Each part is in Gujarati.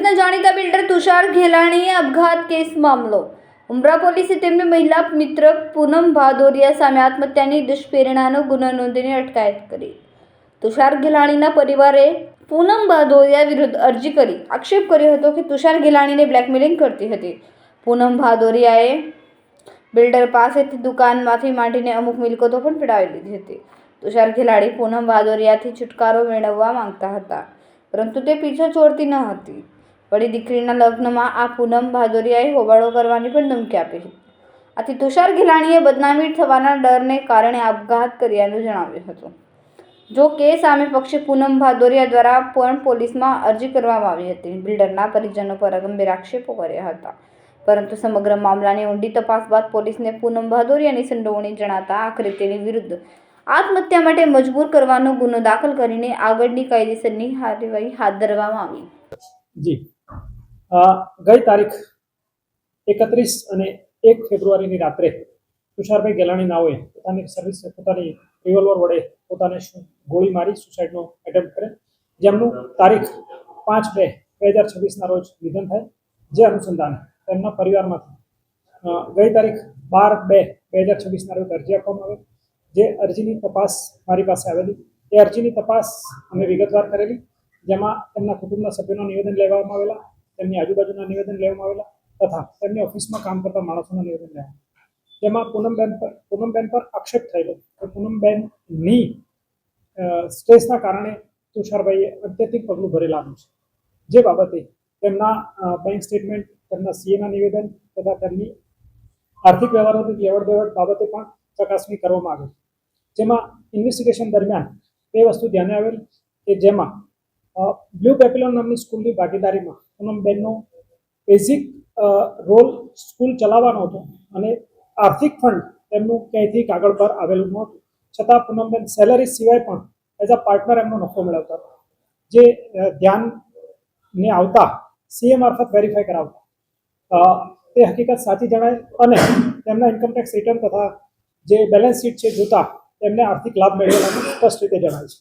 સુરતના જાણીતા બિલ્ડર તુષાર ઘેલાણીએ આપઘાત કેસ મામલો. ઉમરા પોલીસે તેમની મહિલા મિત્ર પૂનમ ભાદોરિયા સામે આત્મહત્યાની દુષ્પ્રેરણાનો ગુનો નોંધીને અટકાયત કરી. તુષાર ઘેલાણીના પરિવારે પૂનમ ભાદોરિયા વિરુદ્ધ અરજી કરી. આક્ષેપ કર્યો હતો કે તુષાર ઘેલાણીને બ્લેકમેલિંગ કરતી હતી. પૂનમ ભાદોરિયાએ બિલ્ડર પાસેથી દુકાનમાંથી માંડીને અમુક મિલકતો પણ પડાવી લીધી હતી. તુષાર ઘેલાણી પૂનમ ભાદોરિયાથી છુટકારો મેળવવા માંગતા હતા, પરંતુ તે પીછો છોડતી ન હતી. વળી દીકરીના લગ્નમાં આ પૂનમ ભાદોરિયાએ હોબાળો કરવાની પણ ધમકી આપી હતી. આથી તુષાર ગિલાણીએ બદનામી થવાના ડરને કારણે આપઘાત કર્યાનું જણાવ્યું હતું. જો કે સામે પક્ષે પૂનમ ભાદોરિયા દ્વારા પણ પોલીસમાં અરજી કરવામાં આવી હતી. બિલ્ડરના પરિજનો પર ગંભીર આક્ષેપો કર્યા હતા. પરંતુ સમગ્ર મામલાની ઊંડી તપાસ બાદ પોલીસને પૂનમ ભાદોરિયાની સંડોવણી જણાતા આખરે તેની વિરુદ્ધ આત્મહત્યા માટે મજબૂર કરવાનો ગુનો દાખલ કરીને આગળની કાયદેસરની કાર્યવાહી હાથ ધરવામાં આવી. જી. ગઈ તારીખ એકત્રીસ અને એક ફેબ્રુઆરીની રાત્રે તુષારભાઈ ગેલાણી નાઓએ પોતાની સર્વિસ પોતાની રિવોલ્વર વડે પોતાને ગોળી મારી સુસાઇડનો એટેમ્પ કરે જેમનું તારીખ પાંચ બે બે હજાર છવ્વીસના રોજ નિધન થાય. જે અનુસંધાને તેમના પરિવારમાંથી ગઈ તારીખ બાર બે બે હજાર છવ્વીસના રોજ અરજી આપવામાં આવે. જે અરજીની તપાસ મારી પાસે આવેલી. એ અરજીની તપાસ અમે વિગતવાર કરેલી. જેમાં તેમના કુટુંબના સભ્યોના નિવેદન લેવામાં આવેલા. તેમની આજુબાજુના નિવેદન લેવામાં આવેલા તથા તેમની ઓફિસમાં કામ કરતા માણસોના નિવેદન લેવામાં જેમાં પૂનમબેન પર પૂનમબેન પર આક્ષેપ થયેલો. કે પૂનમબેનની સ્ટ્રેસના કારણે તુષારભાઈએ અત્યધિક પગલું ભરેલાનું છે. જે બાબતે તેમના બેંક સ્ટેટમેન્ટ તેમના સીએના નિવેદન તથા તેમની આર્થિક વ્યવહારોની લેવડ દેવડ બાબતે પણ ચકાસણી કરવામાં આવી. જેમાં ઇન્વેસ્ટિગેશન દરમિયાન તે વસ્તુ ધ્યાને આવેલ કે જેમાં બ્લુ પેપિલોન નામની સ્કૂલની ભાગીદારીમાં પૂનમબેનનો બેઝિક રોલ સ્કૂલ ચલાવવાનો હતો અને આર્થિક ફંડ તેમનું ક્યાંયથી કાગળ પર આવેલું નહોતું છતાં પૂનમબેન સેલરી સિવાય પણ એઝ અ પાર્ટનર એમનો નફો મેળવતા હતા. જે ધ્યાનને આવતા સીએ મારફત વેરીફાઈ કરાવતા. તે હકીકત સાચી જણાય અને તેમના ઇન્કમટેક્સ રિટર્ન તથા જે બેલેન્સ શીટ છે જોતા તેમને આર્થિક લાભ મેળવેલાનું સ્પષ્ટ રીતે જણાય છે.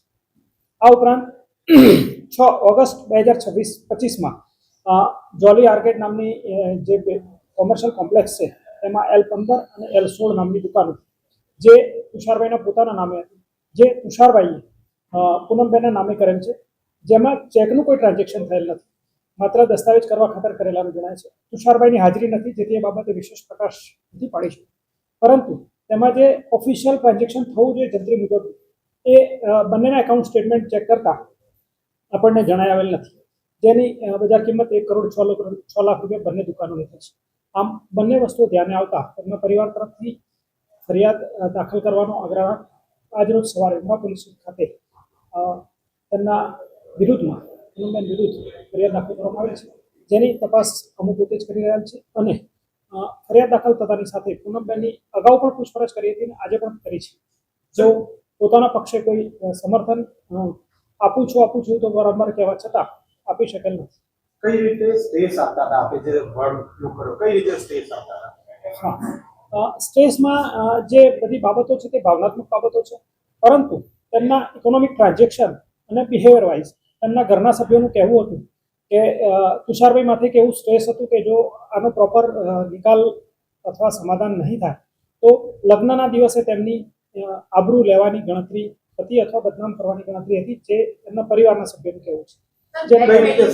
આ ઉપરાંત છ ઓગસ્ટ બે હજાર છવ્વીસ પચીસમાં જોલી આર્કેટ નામની જે કોમર્શિયલ કોમ્પ્લેક્સ છે, તેમાં એલ પંદર અને એલ સોળ નામની દુકાનો. જે તુષારભાઈના પોતાના નામે જે તુષારભાઈએ પૂનમભાઈના નામે કરેલ છે. જેમાં ચેકનું કોઈ ટ્રાન્ઝેક્શન થયેલ નથી. માત્ર દસ્તાવેજ કરવા ખાતર કરેલાનું જણાય છે. તુષારભાઈની હાજરી નથી, જેથી એ બાબતે વિશેષ પ્રકાશ નથી પાડી છે પરંતુ તેમાં જે ઓફિશિયલ ટ્રાન્ઝેક્શન થવું જોઈએ જંત્રી મુજબ, એ બંનેના એકાઉન્ટ સ્ટેટમેન્ટ ચેક કરતા આપણને જણાય આવેલ નથી. જેની બજાર કિંમત એક કરોડ છ લાખ છ લાખ રૂપિયા બંને દુકાનોની થઈ છે. આમ બંને વસ્તુઓ ધ્યાને આવતા તેમના પરિવાર તરફથી ફરિયાદ દાખલ કરવાનો આગ્રહ આજરોજ સવારે ઉમરા પોલીસ ખાતે તેમના વિરુદ્ધમાં પૂનમબેન વિરુદ્ધ ફરિયાદ દાખલ કરવામાં આવેલ છે. જેની તપાસ અમુક પોતે જ કરી રહ્યા છે અને ફરિયાદ દાખલ થતાની સાથે પૂનમબેનની અગાઉ પણ પૂછપરછ કરી હતી અને આજે પણ કરી છે. જો પોતાના પક્ષે કોઈ સમર્થન આપું છું આપું છું તો વારંવાર કહેવા છતાં આપી શકેલ નથી. કઈ રીતે સ્ટેસ આપતા હતા આપે જે વર્ડ ઉપયોગ કર્યો કઈ રીતે સ્ટેસ આપતા હતા? હા. સ્ટ્રેસમાં જે બધી બાબતો છે તે ભાવનાત્મક બાબતો છે. પરંતુ તેમના ઇકોનોમિક ટ્રાન્ઝેક્શન અને બિહેવિયર વાઇઝ તેમના ઘરના સભ્યોનું કહેવું હતું કે તુષારભાઈ માથે કેવું સ્ટ્રેસ હતું કે જો આનો પ્રોપર નિકાલ અથવા સમાધાન નહીં થાય તો લગ્નના દિવસે તેમની આબરૂ લેવાની ગણતરી હતી અથવા બદનામ કરવાની ગણતરી હતી જે એમના પરિવારના સભ્યોનું કહેવું છે.